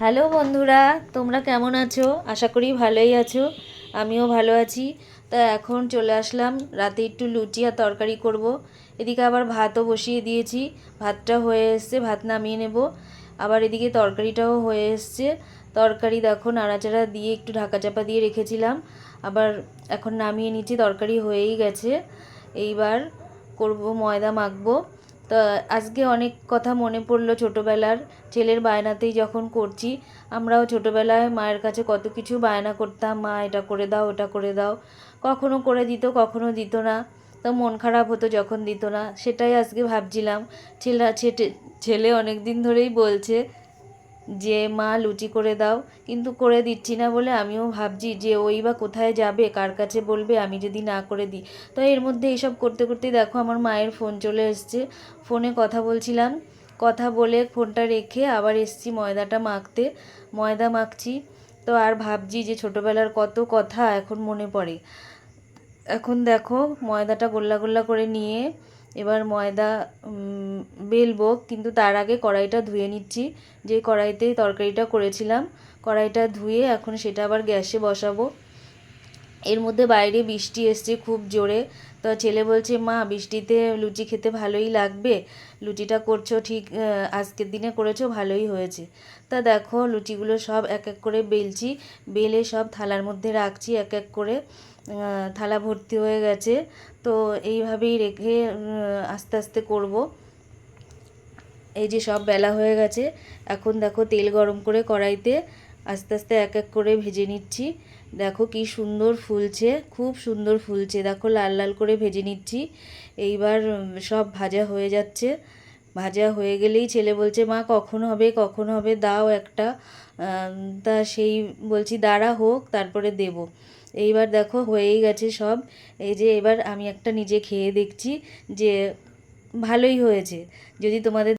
Hello বন্ধুরা, তোমরা কেমন আছো? আশা করি ভালোই আছো। আমিও ভালো আছি। তা এখন চলে আসলাম, রাতে একটু লুচি আর তরকারি করব। এদিকে আবার ভাতও বসিয়ে দিয়েছি। ভাতটা হয়ে এসছে, ভাত নামিয়ে নেব। আবার এদিকে তরকারিটাও হয়ে এসছে। তরকারি দেখো, নাড়াচাড়া দিয়ে একটু ঢাকা চাপা দিয়ে রেখেছিলাম। আবার এখন নামিয়ে নিচ্ছি, তরকারি হয়েই গেছে। এইবার করব ময়দা মাখবো। তা আজকে অনেক কথা মনে পড়ল ছোটোবেলার। ছেলের বায়নাতেই যখন করছি, আমরাও ছোটোবেলায় মায়ের কাছে কত কিছু বায়না করতাম, মা, এটা করে দাও, ওটা করে দাও। কখনো করে দিত, কখনো দিত না। তো মন খারাপ হতো যখন দিত না। সেটাই আজকে ভাবছিলাম। ছেলে ছেলে অনেক দিন ধরেই বলছে যে, মা, লুচি করে দাও। কিন্তু করে দিচ্ছি না বলে আমিও ভাবছি যে, ওই বা কোথায় যাবে, কার কাছে বলবে, আমি যদি না করে দিই। তো এর মধ্যে এইসব করতে করতে দেখো আমার মায়ের ফোন চলে এসছে। ফোনে কথা বলছিলাম। কথা বলে ফোনটা রেখে আবার এসছি ময়দাটা মাখতে। ময়দা মাখছি। তো আর ভাবছি যে, ছোটোবেলার কত কথা এখন মনে পড়ে। এখন দেখো ময়দাটা গোল্লা গোল্লা করে নিয়ে এবার ময়দা বেলবো, কিন্তু তার আগে কড়াইটা ধুয়ে নিচ্ছি। যে কড়াইতে তরকারিটা করেছিলাম, কড়াইটা ধুয়ে এখন সেটা আবার গ্যাসে বসাবো। এর মধ্যে বাইরে বৃষ্টি এসছে খুব জোরে। তো ছেলে বলছে, মা, বৃষ্টিতে লুচি খেতে ভালোই লাগবে। লুচিটা করছ ঠিক আজকের দিনে করেছ, ভালোই হয়েছে। তা দেখো, লুচিগুলো সব এক এক করে বেলছি, বেলে সব থালার মধ্যে রাখছি, এক এক করে থালা ভর্তি হয়ে গেছে। তো এইভাবেই রেখে আস্তে আস্তে করব। এই যে সব বেলা হয়ে গেছে, এখন দেখো তেল গরম করে কড়াইতে আস্তে আস্তে এক এক করে ভেজে নিচ্ছি। দেখো কি সুন্দর ফুলছে, খুব সুন্দর ফুলছে। দেখো লাল লাল করে ভেজে নিচ্ছি। এইবার সব ভাজা হয়ে যাচ্ছে। ভাজা হয়ে গেলেই ছেলে বলছে, মা, কখন হবে কখন হবে? দাও একটা। তা সেই বলছি, দাঁড়া হোক, তারপরে দেব। এইবার দেখো হয়েই গেছে সব। এই যে এবার আমি একটা নিজে খেয়ে দেখছি যে ভালোই হয়েছে। যদি তোমাদের